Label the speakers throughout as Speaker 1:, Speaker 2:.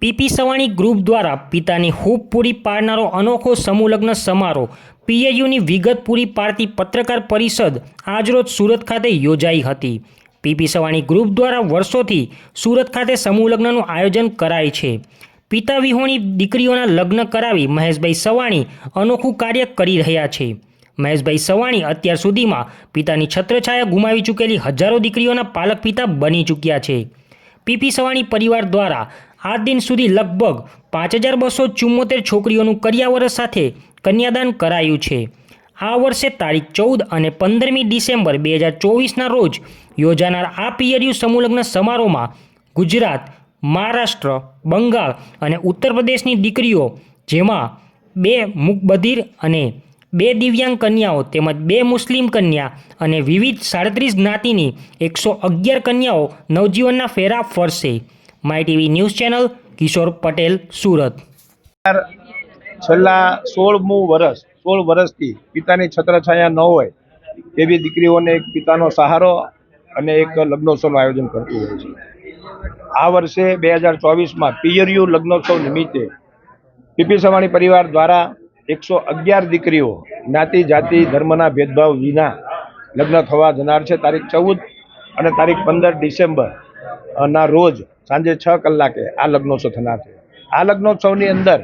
Speaker 1: PP Savani group દ્વારા પિતાની hoop પૂરી પાડનારો અનોખો સમૂહલગ્ન સમારોહ પીએયુની વિગત પૂરી પાડતી પત્રકાર પરિષદ આજરોજ સુરત ખાતે યોજાઈ હતી. પીપી સવાણી ગ્રુપ દ્વારા વર્ષોથી સુરત ખાતે સમૂહલગ્નનું આયોજન કરાય છે. પિતા વિહોણી દીકરીઓના લગ્ન કરાવી મહેશભાઈ સવાણી અનોખું કાર્ય કરી રહ્યા છે. મહેશભાઈ સવાણી અત્યાર સુધીમાં પિતાની છત્રછાયા ગુમાવી ચૂકેલી હજારો દીકરીઓના પાલક પિતા બની ચૂક્યા છે. પીપી સવાણી પરિવાર દ્વારા આ દિન સુધી લગભગ પાંચ હજાર બસો ચુમ્મોતેર છોકરીઓનું કરિયાવર સાથે કન્યાદાન કરાયું છે. આ વર્ષે તારીખ ચૌદ અને પંદરમી ડિસેમ્બર બે હજાર ચોવીસના રોજ યોજાનાર આ પિયરિયુ સમૂહલગ્ન સમારોહમાં ગુજરાત, મહારાષ્ટ્ર, બંગાળ અને ઉત્તર પ્રદેશની દીકરીઓ જેમાં બે મુકબધિર અને બે દિવ્યાંગ કન્યાઓ તેમજ બે મુસ્લિમ કન્યા અને વિવિધ સાડત્રીસ જ્ઞાતિની એકસો અગિયાર કન્યાઓ નવજીવનના ફેરા ફરશે. My TV news channel Kishor Patel, Surat.
Speaker 2: છેલ્લા સોળમું વર્ષ સોળ વર્ષથી પિતાની છત્રછાયા ન હોય એવી દીકરીઓને એક પિતાનો સહારો અને એક લગ્નોત્સવનું આયોજન કરતું હોય છે. આ વર્ષે બે હજાર ચોવીસમાં પિયરયુ લગ્નોત્સવ નિમિત્તે પીપી સવાણી પરિવાર દ્વારા એકસો અગિયાર દીકરીઓ જ્ઞાતિ, જાતિ, ધર્મના ભેદભાવ વિના લગ્ન થવા જનાર છે. તારીખ ચૌદ અને તારીખ પંદર ડિસેમ્બર ના, રોજ, સાંજે છ કલાકે આ લગ્નોત્સવ થનાર છે. આ લગ્નોત્સવની અંદર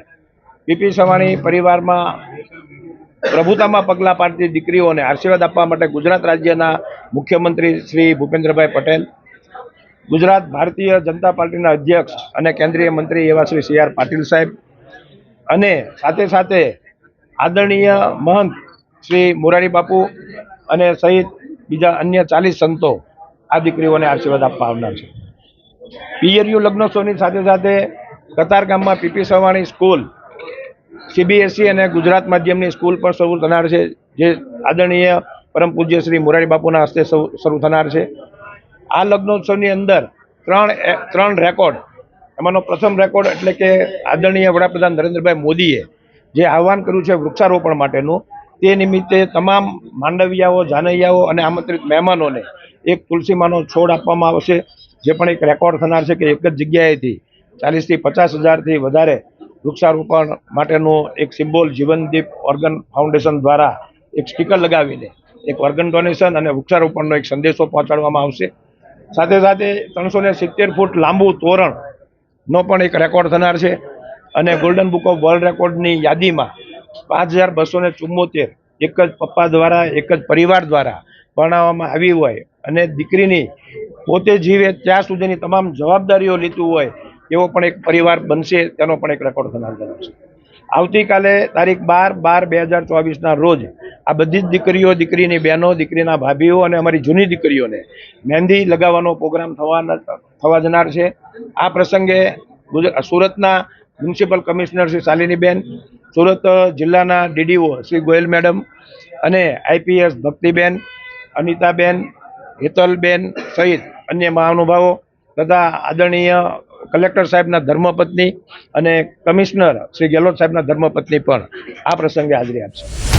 Speaker 2: પીપી સવાણી પરિવારમાં પ્રભુતામાં પગલાં પાડતી દીકરીઓને આશીર્વાદ આપવા માટે ગુજરાત રાજ્યના મુખ્યમંત્રી શ્રી ભૂપેન્દ્રભાઈ પટેલ, ગુજરાત ભારતીય જનતા પાર્ટીના અધ્યક્ષ અને કેન્દ્રીય મંત્રી એવા શ્રી સી આર પાટીલ સાહેબ અને સાથે સાથે આદરણીય મહંત શ્રી મોરારી બાપુ અને સહિત બીજા અન્ય ચાલીસ સંતો આ દીકરીઓને આશીર્વાદ આપવા આવનાર છે. પિયરિયુ લગ્નોત્સવની સાથે સાથે કતારગામમાં પીપી સવાણી સ્કૂલ, સીબીએસઈ અને ગુજરાત માધ્યમની સ્કૂલ પણ શરૂ થનાર છે, જે આદરણીય પરમ પૂજ્ય શ્રી મોરારી બાપુના હસ્તે શરૂ થનાર છે. આ લગ્નોત્સવની અંદર ત્રણ ત્રણ રેકોર્ડ, એમાંનો પ્રથમ રેકોર્ડ એટલે કે આદરણીય વડાપ્રધાન નરેન્દ્રભાઈ મોદીએ જે આહવાન કર્યું છે વૃક્ષારોપણ માટેનું, તે નિમિત્તે તમામ માંડવિયાઓ, જાનૈયાઓ અને આમંત્રિત મહેમાનોને એક તુલસીમાનો છોડ આપવામાં આવશે. જે પણ એક રેકોર્ડ થનાર છે કે એક જ જગ્યાએથી ચાલીસથી પચાસ હજારથી વધારે વૃક્ષારોપણ માટેનું એક સિમ્બોલ જીવનદીપ ઓર્ગન ફાઉન્ડેશન દ્વારા એક સ્ટીકર લગાવીને એક ઓર્ગન ડોનેશન અને વૃક્ષારોપણનો એક સંદેશો પહોંચાડવામાં આવશે. સાથે સાથે ત્રણસો ને સિત્તેર ફૂટ લાંબુ તોરણનો પણ એક રેકોર્ડ થનાર છે અને ગોલ્ડન બુક ઓફ વર્લ્ડ રેકોર્ડની યાદીમાં પાંચ હજાર બસો ને ચુમ્મોતેર એક જ પપ્પા દ્વારા, એક જ પરિવાર દ્વારા ભણાવવામાં આવી હોય અને દીકરીની પોતે જીવે ત્યાં સુધીની તમામ જવાબદારીઓ લીધું હોય એવો પણ એક પરિવાર બનશે, તેનો પણ એક રેકોર્ડ થનાર છે. આવતીકાલે તારીખ બાર બાર બે હજાર ચોવીસના રોજ આ બધી જ દીકરીઓ, દીકરીની બહેનો, દીકરીના ભાભીઓ અને અમારી જૂની દીકરીઓને મહેંદી લગાવવાનો પ્રોગ્રામ થવાના, થવા જનાર છે. આ પ્રસંગે સુરતના મ્યુનિસિપલ કમિશનર શ્રી શાલિનીબેન, સુરત જિલ્લાના ડીડીઓ શ્રી ગોયલ મેડમ અને આઈપીએસ ભક્તિબેન, અનિતાબેન, હેતલબેન સહિત અન્ય મહાનુભાવો તથા આદરણીય કલેક્ટર સાહેબના ધર્મપત્ની અને કમિશનર શ્રી ગેહલોત સાહેબના ધર્મપત્ની પણ આ પ્રસંગે હાજરી આપશે.